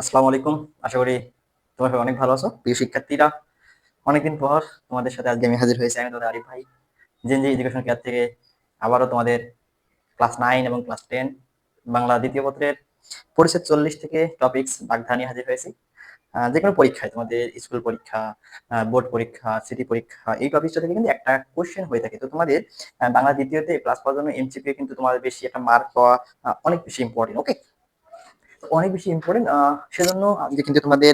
আসসালামু আলাইকুম। আশা করি তোমার সবাই অনেক ভালো আছো। প্রিয় শিক্ষার্থীরা, অনেকদিন পর তোমাদের সাথে আজকে আমি হাজির হয়েছি। আমি তোমাদের আরিফ ভাই জেনজি এডুকেশন কেয়ার থেকে। আবারও তোমাদের ক্লাস নাইন এবং ক্লাস টেন বাংলা দ্বিতীয় পত্রের পরিচ্ছেদ চল্লিশ থেকে টপিক্স বাগধানি হাজির হয়েছি। যে কোনো পরীক্ষায়, তোমাদের স্কুল পরীক্ষা বোর্ড পরীক্ষা, সিটি পরীক্ষা, এই টপিকটা থেকে কিন্তু একটা কোশ্চেন হয়ে থাকে। তো তোমাদের বাংলা দ্বিতীয়তে ক্লাস পাওয়ার জন্য এমসিকিউ কিন্তু তোমাদের বেশি একটা মার্ক পাওয়া অনেক বেশি ইম্পর্টেন্ট ওকে অনেক বেশি ইম্পর্টেন্ট সেজন্য আজকে কিন্তু তোমাদের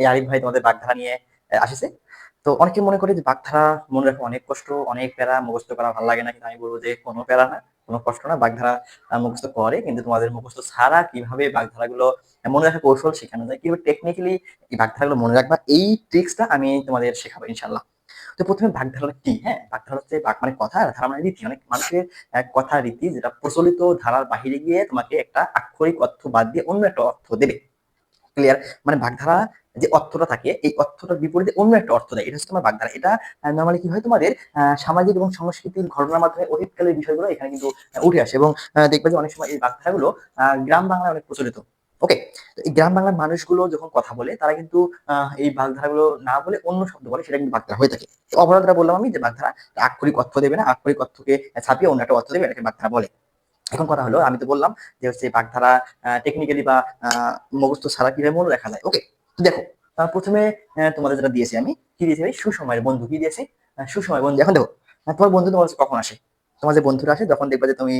এই আরিফ ভাই তোমাদের বাগধারা নিয়ে আসিছে। তো অনেকে মনে করে যে বাগধারা মনে রাখা অনেক কষ্ট, অনেক প্যারা মুখস্থ করা ভালো লাগে না, কিন্তু আমি বলব যে কোনো প্যারা না, কোনো কষ্ট না। বাগধারা মুখস্থ করে, কিন্তু তোমাদের মুখস্থ ছাড়া কীভাবে বাগধারা গুলো মনে রাখার কৌশল শেখানো যায়, কীভাবে টেকনিক্যালি এই বাগধারা গুলো মনে রাখবা, এই ট্রিক্সটা আমি তোমাদের শেখাবো ইনশাল্লাহ তো প্রথমে বাগধারা কি? হ্যাঁ বাগধারা হচ্ছে বাক মানে কথা ধারা মানে রীতি। অনেক মানুষের কথা, রীতি যেটা প্রচলিত ধারার বাহিরে গিয়ে তোমাকে একটা আক্ষরিক অর্থ বাদ দিয়ে অন্য একটা অর্থ দেবে। ক্লিয়ার মানে বাগধারা যে অর্থটা থাকে, এই অর্থটার বিপরীতে অন্য একটা অর্থ দেয়। এটা হচ্ছে তোমার বাগধারা এটা নর্মালি কি হয় তোমাদের সামাজিক এবং সংস্কৃতির ঘটনার মাধ্যমে অতীতকালের বিষয়গুলো এখানে কিন্তু উঠে আসে। এবং দেখবে যে অনেক সময় এই বাগধারাগুলো গ্রাম বাংলায় অনেক প্রচলিত। ওকে এই গ্রাম বাংলার মানুষগুলো যখন কথা বলে তারা কিন্তু এই বাগধারাগুলো না বলে অন্য শব্দ বলে সেটা কিন্তু বাগধারা হয়ে থাকে। অপরাধরা বললাম আমি যে বাগধারা আক্ষরিক অর্থ দেবে না আক্ষরিক অর্থকে ছাপিয়ে অন্য একটা অর্থ দেবে এটাকে বাগধারা বলে। এখন কথা হলো আমি তো বললাম যে হচ্ছে বাগধারা টেকনিক্যালি বা আহ, মুখস্থ ছাড়া কীভাবে মনে রাখা যায়। ওকে দেখো প্রথমে তোমাদের যেটা দিয়েছি আমি কি দিয়েছি সুসময়ের বন্ধু কি দিয়েছি? সুসময় বন্ধু। এখন দেখো তোমার বন্ধু তোমার কাছে কখন আসে? তোমার যে বন্ধুরা আসে যখন দেখবে যে তুমি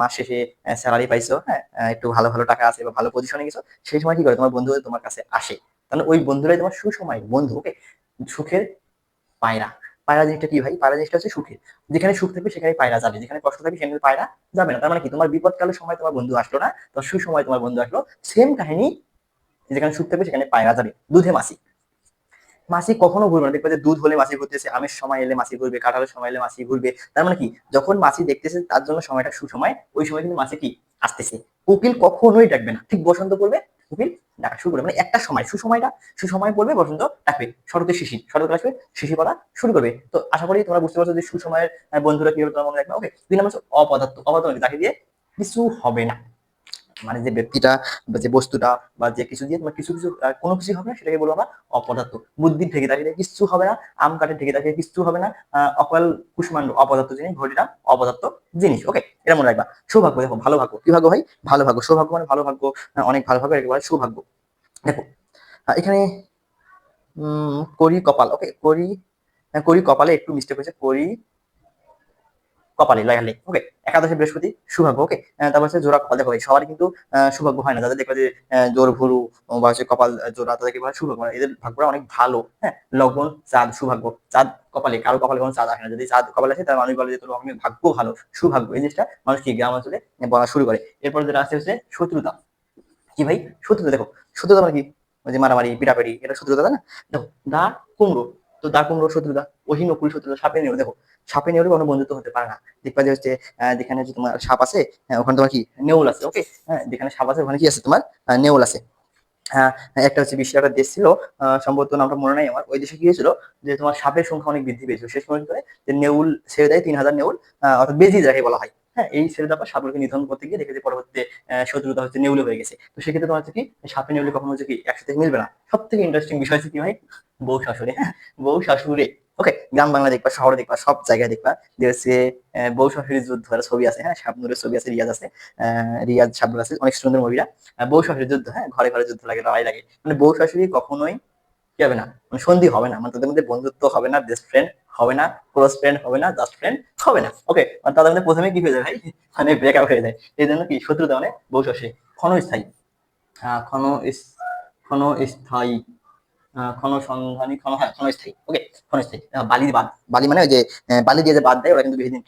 মাস শেষে স্যালারি পাইছো হ্যাঁ একটু ভালো ভালো টাকা আছে বা ভালো পজিশনে গেছো, সেই সময় কি করে তোমার বন্ধু তোমার কাছে আসে। তাহলে ওই বন্ধুরাই তোমার সুসময় বন্ধু ওকে সুখের পায়রা। পায়রা জিনিসটা কি ভাই? পায়রা জিনিসটা হচ্ছে সুখের। যেখানে সুখ থাকবে, সেখানে পায়রা যাবে। যেখানে কষ্ট থাকবে, সেখানে পায়রা যাবে না। তার মানে কি? তোমার বিপদকালের সময় তোমার বন্ধু আসলো না, তোমার সুসময় তোমার বন্ধু আসলো। সেম কাহিনী, যেখানে সুখ থাকবে, সেখানে পায়রা যাবে। দুধে মাসি মাসি কখনো ঘুরবে না। দেখবে যে দুধ হলে মাসি ঘুরতেছে, আমের সময় এলে মাসি ঘুরবে, কাঁঠালের সময় এলে মাসি ঘুরবে। তার মানে কি? যখন মাসি দেখতেছে তার জন্য সময়টা সুসময়, ওই সময় কিন্তু মাসি কি? আসতেছে। কোকিল কখনোই ডাকবে না। ঠিক বসন্ত পড়বে কোকিল ডাকা শুরু করবে। মানে একটা সময়, সুসময়টা, সুসময় পড়বে, বসন্ত ডাকবে। শরতের শিশির শরৎ আসবে শিশি পড়া শুরু করবে। তো আশা করি তোমরা বুঝতে পারছ যে সুসময়ের বন্ধুরা কীভাবে তোমার মনে রাখবে। ওকে দুই নম্বর অপদার্থ। অপদার্থ মানে দিয়ে কিছু হবে না। মানে যে ব্যক্তিটা বা যে বস্তুটা বা যে কিছু দিয়ে তোমার কিছু কিছু কোনো কিছু হবে না, সেটাকে বলব আমরা অপদার্থ। বুদ্ধির তাকিয়ে কিচ্ছু হবে না, আম কাঠের ঢেকে তাকিয়ে কিচ্ছু হবে না অকাল কুষ্মাণ্ড, অপদার্থ জিনিস, ঘটিটা অপদার্থ জিনিস ওকে এটা মনে রাখবা। সৌভাগ্য, দেখো ভালো ভাগ্য কি ভাগ্য ভাই? ভালো ভাগ্য সৌভাগ্য মানে ভালো ভাগ্য অনেক ভালো ভাগ্য এটাকে বলে সৌভাগ্য। দেখো এখানে, উম, করি কপাল ওকে করি করি কপালে একটু মিস্টেক হয়েছে, করি কপালে, লয়ালে। ওকে একাদশে বৃহস্পতি, সৌভাগ্য ওকে তারপর হচ্ছে জোড়া কপাল দেখো সবার কিন্তু সৌভাগ্য হয় না। যাদের দেখবে যে জোর ভুরু বা হচ্ছে কপাল জোড়া তাদেরকে বলে? সৌভাগ্য মানে এদের ভাগ্যটা অনেক ভালো হ্যাঁ? লগ্ন, চাঁদ, সৌভাগ্য। চাঁদ কপালে, কারও কপালে কোনো চাঁদ আসে না। যদি চাঁদ কপালে আসে তার মানুষ বলে যে, তোর অনেক ভাগ্য ভালো, সৌভাগ্য। এই জিনিসটা মানুষ কি গ্রাম অঞ্চলে বলা শুরু করে। এরপর যেটা আসছে হচ্ছে শত্রুতা। কি ভাই? শত্রুতা, দেখো। শত্রুতা মানে কি? যে মারামারি, পিটাপিটি, এটা শত্রুতা না? দেখো দা কুমড়ো। তো দা কুমড়ো ওহি নকুল শত্রুতা সাপে নেওয়া দেখো। সাপে নেওয়ারও কোনো বন্ধুত্ব হতে পারে না। দেখবা যে হচ্ছে যেখানে যে তোমার সাপ আছে আহ, ওখানে তোমার কি নেউল আছে ওকে হ্যাঁ যেখানে সাপ আছে ওখানে কি আছে তোমার নেউল আছে। হ্যাঁ একটা হচ্ছে বিশ্বের একটা দেশ ছিল সম্ভবত নামটা মনে নাই আমার। ওই দেশে কি হয়েছিল যে তোমার সাপের সংখ্যা অনেক বৃদ্ধি পেয়েছিল। শেষ পর্যন্ত যে নেউল ছেড়ে দেয় তিন হাজার নেউল অর্থাৎ বেজি যাকে বলা হয়। হ্যাঁ এই দেওয়ার পর সাপগুলোকে নিধন করতে গিয়ে দেখে যে পরবর্তীতে শত্রুতা হচ্ছে নেউলে হয়ে গেছে। তো সেক্ষেত্রে তোমার হচ্ছে কি সাপে নেউলে কখনো হচ্ছে কি একসাথে মিলবে না। সব থেকে ইন্টারেস্টিং বিষয় হচ্ছে কি ভাই বউ শাশুড়ি হ্যাঁ বউ শাশুড়ে। ওকে গ্রাম বাংলা দেখবা, শহরে দেখবা, সব জায়গায় দেখবা যে হচ্ছে বউ শাশুড়ির যুদ্ধ ছবি আছে হ্যাঁ শাবনুরের ছবি আছে, রিয়াজ আছে রিয়াজ, শাবনুর আছে, অনেক সুন্দর মুভিরা বউ শাশুড়ির যুদ্ধ হ্যাঁ ঘরে ঘরে যুদ্ধ লাগে, লড়াই লাগে। মানে বউ শাশুড়ি কখনোই কি হবে না? মানে সন্ধি হবে না মানে তাদের মধ্যে বন্ধুত্ব হবে না বেস্ট ফ্রেন্ড হবে না ক্লোজ ফ্রেন্ড হবে না জাস্ট ফ্রেন্ড হবে না। ওকে মানে তাদের মধ্যে প্রথমে কি হয়ে যায় ভাই? মানে ব্রেকআপ হয়ে যায়। এই জন্য কি শত্রুতা মানে বউ শাশুড়ি। ক্ষণস্থায়ী। ক্ষণ ক্ষণ স্থায়ী ক্ষণ হ্যাঁ ক্ষণস্থায়ী ওকে ক্ষণস্থায়ী বালির বাদ বালি মানে ওই যে বালি দিয়ে যে বাদ দেয়, ওরা কিন্তু বেশি দিন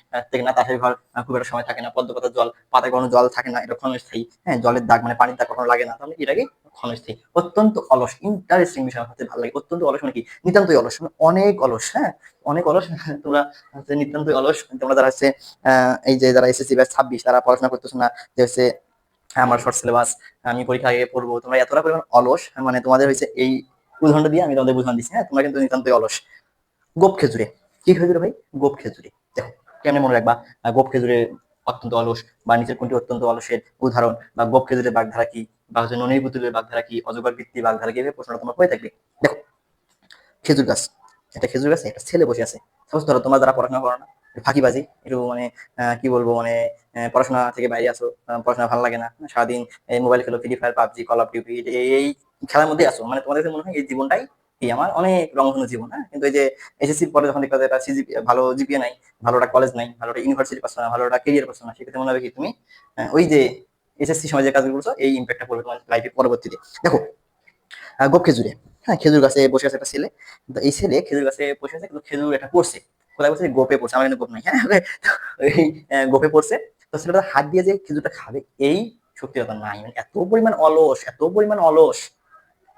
না, তাসের ঘর খুব একটা সময় থাকে না, পদ্ম পাতার জল পাতায় কোনো জল থাকে না, এটা ক্ষণস্থায়ী হ্যাঁ জলের দাগ মানে পানির দাগ কখনো লাগে না, তাহলে এটাকে ক্ষণস্থায়ী, অত্যন্ত অলস ইন্টারেস্টিং বিষয় আমার ভালো লাগে, অত্যন্ত অলস মানে কি, নিতান্তই অলস মানে অনেক অলস হ্যাঁ অনেক অলস, তোমরা হচ্ছে নিতান্তই অলস, তোমরা যারা হচ্ছে এই যে যারা এসএসসি ব্যাচ ছাব্বিশ, তারা পড়াশোনা করতেছো না, যে হচ্ছে, আমার শর্ট সিলেবাস আমি পরীক্ষা আগে পড়ব, তোমরা এতটা পরিমাণ অলস মানে তোমাদের হয়েছে এই উদাহরণ দিয়ে আমি তোমাদের বুঝান দিচ্ছি হ্যাঁ? তোমরা কিন্তু নিতান্তই অলস। গোপ খেজুরে। কি খেজুরে ভাই? গোপ খেজুরে। দেখো, কেমনে মনে রাখবা? গোপ খেজুরে অত্যন্ত অলস বা নিচের কোনটি অত্যন্ত অলসের উদাহরণ? বা গোপ খেজুরের বাগধারা কি? বা হচ্ছে ননির পুতুলের বাগধারা কি? অজগর বৃত্তি বাগধারা কি? প্রশ্নটা তোমার হয়ে থাকবে। দেখো, খেজুর গাছ। একটা খেজুর গাছে একটা ছেলে বসে আছে। সাপোজ ধরো, তোমরা যারা পড়াশোনা করো না ফাঁকিবাজি একটু মানে কি বলব মানে পড়াশোনা থেকে বাইরে আসো পড়াশোনা ভালো লাগে না, সারাদিন এই মোবাইল খেলো free fire PUBG call of duty এই খেলার মধ্যে আসো মানে তোমাদের মনে হয় এই জীবনটাই এই আমার অনেক রঙধনু জীবন হ্যাঁ? কিন্তু এই যে এসএসসির পরে যখন দেখবে যে সিজিপি ভালো জিপিএ নাই ভালো একটা কলেজ নাই ভালো একটা ইউনিভার্সিটি পাচ্ছ না ভালো একটা কেরিয়ার পাচ্ছ না সেক্ষেত্রে মনে হবে কি তুমি ওই যে এসএসসি সময় যে কাজগুলো করছ এই ইম্প্যাক্টটা পড়বে তোমার লাইফে পরবর্তীতে। দেখো গোপ খেজুরে হ্যাঁ খেজুর গাছে বসে আছে একটা ছেলে এই ছেলে খেজুর গাছে বসে আছে কিন্তু খেজুর একটা পড়ছে। কোথায় বসে গোপে পড়ছে আমার কিন্তু গোপ নাই হ্যাঁ? আহ, গোপে পড়ছে তো ছেলেটা হাত দিয়ে যে খেজুরটা খাবে এই শক্তিটা নাই। মানে এত পরিমাণ অলস এত পরিমাণ অলস।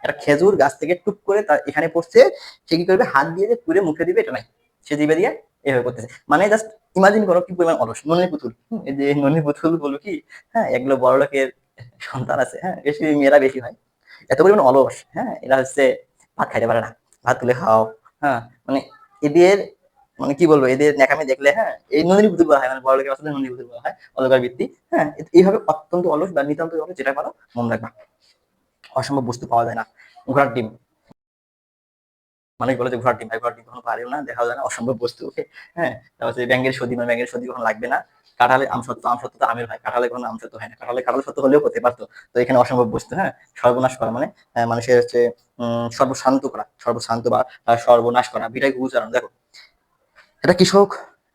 একটা খেজুর গাছ থেকে টুক করে তার এখানে পড়ছে, সে কি করবে? হাত দিয়ে তুলে মুখে দিবে, এটা নাই। সে দিবে দিয়ে এভাবে করতেছে। মানে জাস্ট ইমাজিন করো কি পরিমাণ অলস। ননির পুতুল। যে ননির পুতুল বলব কি হ্যাঁ এগুলো বড় লোকের সন্তান আছে হ্যাঁ বেশি মেয়েরা বেশি হয়। এত পরিমাণ অলস হ্যাঁ এরা হচ্ছে ভাত খাইতে পারে না। ভাত তুলে খাও হ্যাঁ মানে এদের মানে কি বলব, এদের ন্যাকামি দেখলে হ্যাঁ এই নদী পুতুল বলা হয় মানে বড় লোকের আসলে নদী পুতুল বলা হয় অলকার ভিত্তি হ্যাঁ এইভাবে অত্যন্ত অলস বা নিতান্ত অলস, যেটা পারো মনে রাখবা। অসম্ভব বস্তু পাওয়া যায় না। ঘোড়ার ডিম। মানুষ বলে যে ঘোড়ার ডিম, ভাই, ঘোড়ার ডিম কখনো পারেও না দেখা যায় না, অসম্ভব বস্তু ওকে হ্যাঁ তারপর ব্যাঙ্গের সদি মানে ব্যাঙ্গের সদি কখনো লাগবে না। কাঁঠালে আম সত্য আম সত্য তো আমের ভাই, কাঁঠালে কোনো আম সত্য হয় না। কাঁঠালে কাঁঠাল সত্য হলেও করতে পারতো। তো এখানে অসম্ভব বস্তু হ্যাঁ? সর্বনাশ করা মানে মানুষের হচ্ছে সর্বশান্ত করা, সর্বশান্ত বা সর্বনাশ করা বিটাই উচ্চারণ, দেখো। এটা কৃষক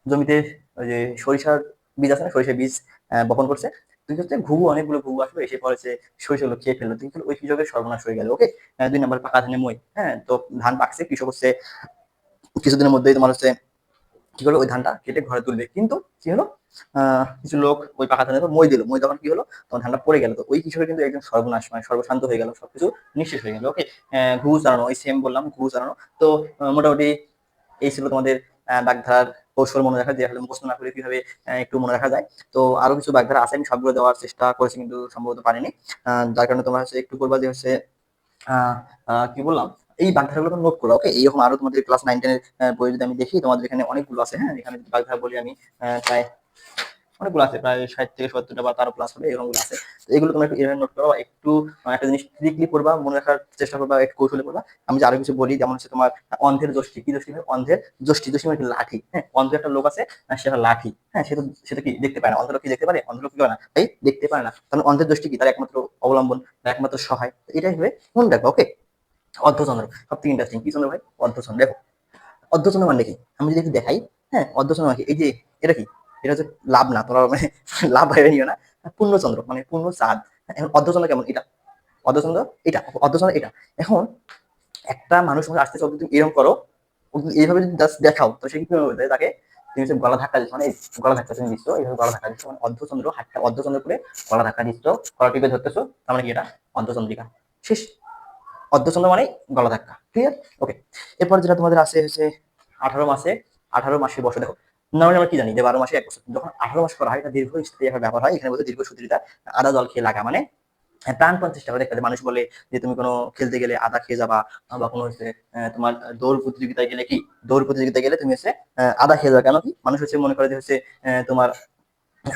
জমিতে ওই যে সরিষার বীজ আছে না, সরিষার বীজ বপন করছে। হচ্ছে ঘুঘু, অনেকগুলো ঘুঘু আসবে, এসে পড়েছে সরিষাগুলো খেয়ে ফেলল। তুই ওই কৃষকের সর্বনাশ হয়ে গেল ওকে দুই নম্বর পাকা ধানে মই হ্যাঁ? তো ধান পাকছে, কৃষক হচ্ছে, কিছুদিনের মধ্যেই তোমার হচ্ছে, কি করল? ওই ধানটা কেটে ঘরে তুলবে। কিন্তু কি হলো? কিছু লোক ওই পাকা ধানের মই দিল। মই তখন কি হলো? তখন ধানটা পড়ে গেল। তো ওই কৃষকের কিন্তু একদম সর্বনাশ মানে সর্বশান্ত হয়ে গেল, সবকিছু নিঃশেষ হয়ে গেল ওকে ঘুঘু চালানো, ওই সেম বললাম, ঘুঘু চালানো। তো মোটামুটি এই ছিল তোমাদের বাগধারার কৌশল মনে রাখা, যে আসলে মুখস্থ না করে কীভাবে একটু মনে রাখা যায়। তো আরও কিছু বাগধারা আছে, আমি সবগুলো দেওয়ার চেষ্টা করেছি, কিন্তু সম্ভবত পারিনি। যার কারণে তোমার হচ্ছে একটু করবা যে হচ্ছে কি বললাম? এই বাগধারাগুলো নোট করো ওকে এইরকম আরও তোমাদের ক্লাস নাইন টেনের বই যদি আমি দেখি, তোমাদের এখানে অনেকগুলো আছে হ্যাঁ? এখানে বাগধারা বলি আমি প্রায় অনেকগুলো আছে, প্রায় ষাট থেকে সত্তরটা বা তারও প্লাস হবে, এরকমগুলো আছে। তো এগুলো তোমরা একটু এভাবে নোট করো বা একটু একটা জিনিস স্ট্রিক্টলি পড়বা, মনে রাখার চেষ্টা করবা, একটু কৌশলে পড়বা। আমি আরও কিছু বলি, যেমন হচ্ছে তোমার অন্ধের যষ্টি কি যষ্টি হয় অন্ধের যষ্টি যষ্টি মানে লাঠি। হ্যাঁ অন্ধের একটা লোক আছে সেটা লাঠি। হ্যাঁ সেটা সেটা কি? দেখতে পায় না। অন্ধ লোক কি দেখতে পারে? অন্ধ লোক কি করে না? এই দেখতে পারে না। তাহলে অন্ধের দৃষ্টি কি? তার একমাত্র অবলম্বন, তার একমাত্র সহায়। এটাই হবে মনে রাখবা ওকে অর্ধচন্দ্র। সব থেকে ইন্টারেস্টিং কি চন্দ্র ভাই? অর্ধচন্দ্র। দেখো, অর্ধচন্দ্র মানে কি? আমি যদি একটু দেখাই হ্যাঁ অর্ধচন্দ্র মানে কি? এই যে, এটা কি? এটা হচ্ছে লাভ না তোমরা মানে লাভ ভেবে নিও না। পূর্ণচন্দ্র মানে পূর্ণ চাঁদ। এখন অর্ধচন্দ্র কেমন? এটা। অর্ধচন্দ্র এটা। অর্ধচন্দ্র, এটা। এখন একটা মানুষ যখন আসতে চলতে তুমি এরকম করো এইভাবে যদি জাস্ট দেখাও, তো সে কি হবে তাকে তুমি হচ্ছে গলা ধাক্কা দিচ্ছ মানে গলা ধাক্কা তুমি দিচ্ছ, এইভাবে গলা ধাক্কা দিচ্ছ মানে অর্ধচন্দ্র, হাতটা অর্ধচন্দ্র করে গলা ধাক্কা দিচ্ছ, গলা টিপে ধরতেছো, তার মানে কি এটা? অর্ধচন্দ্রিকা। শেষ। অর্ধচন্দ্র মানে গলা ধাক্কা। ক্লিয়ার ওকে এরপর যেটা তোমাদের আছে হচ্ছে আঠারো মাসে আঠারো মাসে বসে, দেখো নর্মালি আমরা কি জানি যে বারো মাসে এক বছর। যখন আঠারো মাস করা হয়, এটা দীর্ঘ স্থায়ী একটা ব্যাপার হয়। এখানে বলতে দীর্ঘ সুতিটা আদা জল খেয়ে লাগা। মানে প্রাণপণ চেষ্টা করে হবে। মানুষ বলে যে তুমি কোনো খেলতে গেলে আদা খেয়ে যাবা বা কোনো হচ্ছে তোমার দৌড় প্রতিযোগিতায় গেলে কি? দৌড় প্রতিযোগিতায় গেলে তুমি হচ্ছে আদা খেয়ে যাবে। কেন কি? মানুষ হচ্ছে মনে করে যে হচ্ছে তোমার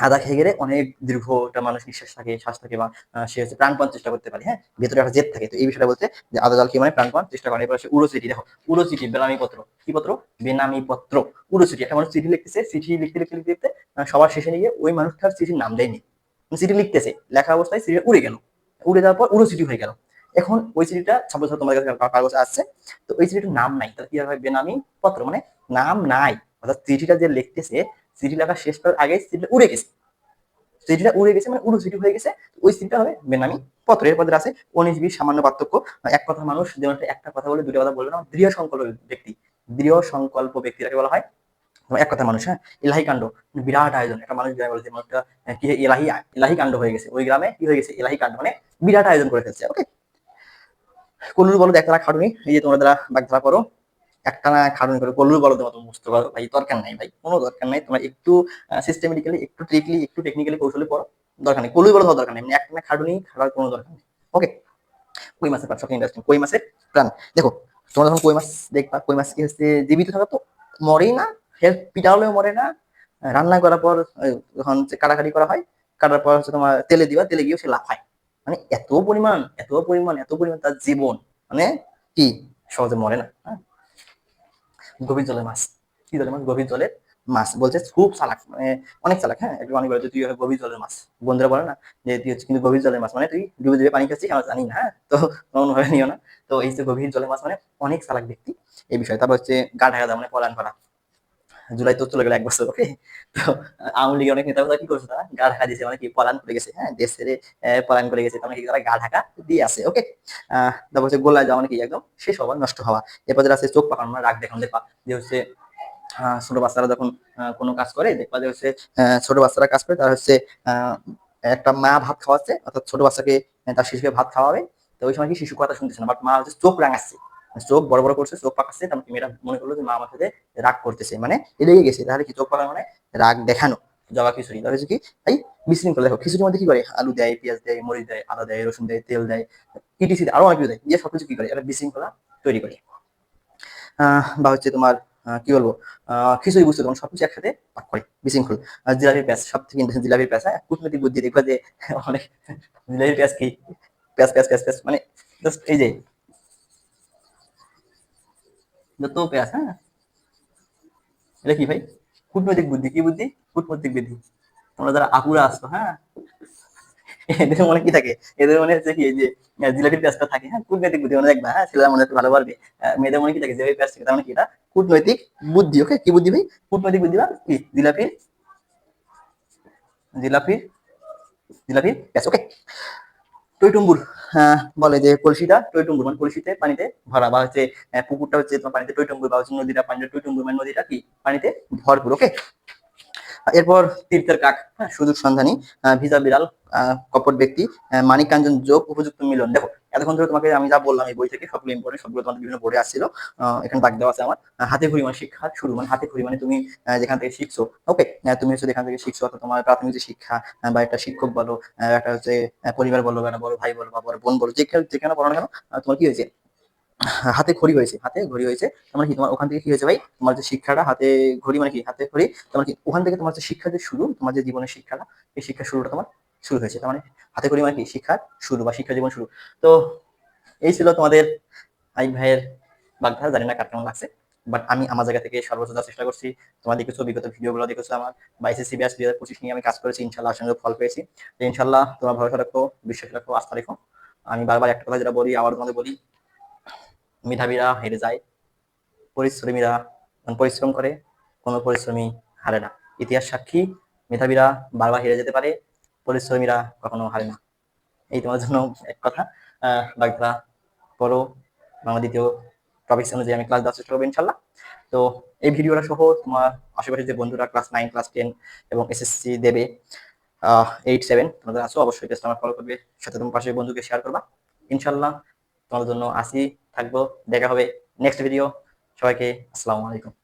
আদা খেয়ে গেলে অনেক দীর্ঘ একটা মানুষ নিঃশ্বাস থাকে, শ্বাস থাকে বা সে হচ্ছে প্রাণপণ চেষ্টা করতে পারে হ্যাঁ? ভেতরে একটা জেদ থাকে। তো এই বিষয়টা বলতে যে আদা জল খেয়ে মানে প্রাণপণ চেষ্টা করে এবার হচ্ছে উড়ো চিঠি দেখো উড়ো চিঠি বেনামি পত্র। কি পত্র? বেনামি পত্র। উড়ো চিঠি একটা মানুষ চিঠি লিখতেছে, চিঠি লিখতে লিখতে লিখতে লিখতে সবার শেষে নিয়ে ওই মানুষটার চিঠির নাম দেয়নি। চিঠি লিখতেছে, লেখা অবস্থায় চিঠিটা উড়ে গেল। উড়ে যাওয়ার পর উড়ো চিঠি হয়ে গেল। এখন ওই চিঠিটা সাপোজ তোমার কাছে কা- কাগজে আসছে, তো ওই চিঠিটার নাম নাই। তাহলে কি হবে? বেনামি পত্র। মানে নাম নাই। অর্থাৎ চিঠিটা যে লিখতেছে চিঠি লেখা শেষ করার আগে চিঠিটা উড়ে গেছে। চিঠিটা উড়ে গেছে মানে উড়ো চিঠি হয়ে গেছে। ওই চিঠিটা হবে বেনামি পত্র এর পদের আছে। উনিশ বিশ সামান্য পার্থক্য। এক কথা মানুষ যেমন একটা কথা বলে দুটো কথা বলবে না, দৃঢ় সংকল্প ব্যক্তি। দৃঢ় সংকল্প ব্যক্তিটাকে বলা হয়। এক কথা মানুষ হ্যাঁ? এলাহি কাণ্ড, বিরাট আয়োজন। একটা মানুষ গ্রামে বলে যে মানুষটা কি এলাহি এলাহি কাণ্ড হয়ে গেছে। ওই গ্রামে কি হয়ে গেছে? এলাহি কাণ্ড মানে বিরাট আয়োজন করে ফেলছে ওকে কলুর বলদ একটানা খাটুনি। এই যে তোমরা যারা বাগধারা করো একটানা খাটুনি করে কলুর বলদ মতো মুখস্থ করো ভাই, দরকার নাই, ভাই, কোনো দরকার নাই, তোমার একটু সিস্টেমেটিক্যালি একটু ট্রিকলি একটু টেকনিক্যালি কৌশলে পড়ো, দরকার নেই কলুর বলদ হওয়ার দরকার নেই একটানা খাটুনি খাটার কোনো দরকার নেই ওকে কই মাছের প্রাণ সবচেয়ে ইন্টারেস্টিং কই মাছের প্রাণ? দেখো, তোমরা যখন কই মাছ দেখবা, কই মাছ কি হচ্ছে, জীবিত থাকা তো মরেই না হেল্প পিটালেও মরে না, রান্না করার পর যখন কাটাকাটি করা হয়, কাটার পর হচ্ছে তোমার তেলে দিবা, তেলে গিয়েও সে লাফায় মানে এত পরিমাণ এত পরিমাণ এত পরিমাণ তার জীবন মানে কি? সহজে মরে না হ্যাঁ? গভীর জলের মাছ। কি জলের মাছ? গভীর জলের মাছ। বলছে খুব চালাক মানে অনেক চালাক হ্যাঁ? একটু অনেক বলে তুই গভীর জলের মাছ। বন্ধুরা বলে না যে, তুই হচ্ছে কিন্তু গভীর জলের মাছ। মানে তুই ডুবে ডুবে পানি খাচ্ছিস? আমরা জানি না হ্যাঁ? তো কোনোভাবে নিও না। তো এই যে গভীর জলের মাছ মানে অনেক চালাক ব্যক্তি এই বিষয়ে। তারপর হচ্ছে গা ঢাকা দেওয়া মানে পলায়ন করা। জুলাই তো চলে গেল এক বছর ওকে তো আওয়ামী লীগের অনেক নেতা কি করছে তারা? গা ঢাকা দিয়েছে মানে কি পলায়ন করে গেছে হ্যাঁ? দেশ ছেড়ে আহ, পলায়ন করে গেছে তার কি তারা গা ঢাকা দিয়ে আছে ওকে তারপর হচ্ছে গোলায় যাওয়া মানে কি একদম শেষ হওয়া নষ্ট হওয়া। এরপর যেটা আছে চোখ পাকানো মানে রাগ দেখানো দেখবা যে হচ্ছে ছোট বাচ্চারা যখন কোনো কাজ করে দেখবা যে হচ্ছে ছোট বাচ্চারা কাজ করে তারা হচ্ছে একটা মা ভাত খাওয়াচ্ছে অর্থাৎ ছোট বাচ্চাকে তার শিশুকে ভাত খাওয়াবে। তো ওই সময় কি শিশু কথা শুনতেছে না বাট মা হচ্ছে চোখ রাঙাচ্ছে। চোখ বড় বড় করছে, চোখ পাকাচ্ছে তার মেয়েরা মনে করল যে মা আমার সাথে রাগ করতেছে মানে লেগে গেছে, তাহলে কি চোখ পাকা মানে রাগ দেখানো, জবা খিচুড়ি তাহলে কি? এই বিশৃঙ্খলা দেখো, খিচুড়ির মধ্যে কি করে? আলু দেয়, পেঁয়াজ দেয়, মরিচ দেয়, আদা দেয়, রসুন দেয়, তেল দেয়, ইটিসি আরও অনেক কিছু দেয়, দিয়ে সবকিছু কি করে? এটা বিশৃঙ্খলা তৈরি করে। বা হচ্ছে তোমার কি বলব? খিচুড়ি বুঝতে তখন সবকিছু একসাথে পাক করে, বিশৃঙ্খল। জিলাপির প্যাঁচ সব থেকে ইন্টারেস্ট জিলাপির প্যাঁচ হ্যাঁ? কূটনৈতিক বুদ্ধি দেখবা যে অনেক জিলাপির প্যাঁচ কি? প্যাঁচ প্যাঁচ প্যাঁচ প্যাঁচ মানে জাস্ট এই যে যত পেঁয়াজ হ্যাঁ? এটা কি ভাই? কূটনৈতিক বুদ্ধি, কি বুদ্ধি? কূটনৈতিক বুদ্ধি। তোমরা যারা আকুরা আসতো হ্যাঁ? এদের মনে কি থাকে? এদের মনে হচ্ছে কি যে জিলাপির পেঁয়াজটা থাকে হ্যাঁ? কূটনৈতিক বুদ্ধি মনে দেখবা হ্যাঁ? ছেলেরা মনে হচ্ছে ভালো পারবে। মেয়েদের মনে কি থাকে? জিলাপির পেঁয়াজ থাকে। তার মানে কি এটা? কূটনৈতিক বুদ্ধি, ওকে? কি বুদ্ধি ভাই? কূটনৈতিক বুদ্ধি বা কি? জিলাপির? জিলাপির? জিলাপির পেঁয়াজ, ওকে? টইটুম্বুর আহ, বলে যে কলসিটা টইটুম্বুর মানে কলসিতে পানিতে ভরা বা হচ্ছে পুকুরটা হচ্ছে তোমার পানিতে টইটুম্বুর বা হচ্ছে নদীটা পানিতে টইটুম্বুর মানে নদীটা কি? পানিতে ভরপুর ওকে এরপর তীর্থের কাক হ্যাঁ, সুযোগ সন্ধানী ভিজা বিড়াল কপট ব্যক্তি মানিক কাঞ্চন যোগ উপযুক্ত মিলন। দেখো এতক্ষণ ধরে তোমাকে আমি যা বললাম এই বই থেকে, সবগুলো ইম্পর্টেন্ট সবগুলো তোমাদের বিভিন্ন বোর্ডে আসছিল। এখানে দাগ দেওয়া আছে আমার। হাতে খড়ি মানে শিক্ষা শুরু মানে হাতে খড়ি মানে তুমি যেখান থেকে শিখছো। ওকে তুমি হচ্ছে যেখান থেকে শিখছো, অর্থাৎ তোমার প্রাথমিক যে শিক্ষা বা একটা শিক্ষক বলো একটা হচ্ছে পরিবার বলো, বা বড় ভাই বলো, বা বড় বোন বলো যেখানে যেখানে পড়ো না কেন তোমার কি হয়েছে? হাতে ঘড়ি হয়েছে, হাতে ঘড়ি হয়েছে তোমার কি, তোমার ওখান থেকে কি হয়েছে ভাই? তোমার যে শিক্ষাটা, হাতে ঘড়ি মানে কি, হাতে ঘড়ি তোমার কি, ওখান থেকে তোমার যে শিক্ষা যে শুরু, তোমার যে জীবনের শিক্ষাটা, এই শিক্ষা শুরুটা তোমার শুরু হয়েছে। তার মানে হাতে ঘড়ি মানে কি শিক্ষার শুরু বা শিক্ষা জীবন শুরু। তো এই ছিল তোমাদের আই ভাইয়ের বাগধারা। জানি না কার কেমন লাগছে বাট আমি আমার জায়গা থেকে সর্বোচ্চ চেষ্টা করছি। তোমার দেখেছ বিগত ভিডিওগুলো দেখেছ আমার বাইশে সিবিএস দুই হাজার পঁচিশ নিয়ে আমি কাজ করেছি। ইনশাল্লাহ সঙ্গে ফল পেয়েছি। ইনশাল্লাহ তোমার ভরসা রাখো, বিশ্বাস রাখো, আস্থা রেখো। আমি বারবার একটা কথা যেটা বলি আবার তোমাদের বলি, মেধাবীরা হেরে যায়, পরিশ্রমীরা পরিশ্রম করে, কোনো পরিশ্রমী হারে না। ইতিহাস সাক্ষী, মেধাবীরা বারবার হেরে যেতে পারে পরিশ্রমীরা কখনো হারে না। এই তোমার জন্য এক কথা। বাগধারা, পড়ো, বাংলা দ্বিতীয় টপিক্স অনুযায়ী আমি ক্লাস দেওয়ার চেষ্টা করব ইনশাল্লাহ। তো এই ভিডিওটা সহ তোমার আশেপাশে যে বন্ধুরা ক্লাস নাইন ক্লাস টেন এবং এসএসসি দেবে এইট সেভেন তোমাদের আসো অবশ্যই টেস্ট আমার ফলো করবে সাথে তোমার পাশের বন্ধুকে শেয়ার করবা। ইনশাল্লাহ তোমাদের জন্য আসি, থাকব, দেখা হবে নেক্সট ভিডিও সবাইকে আসসালামু আলাইকুম।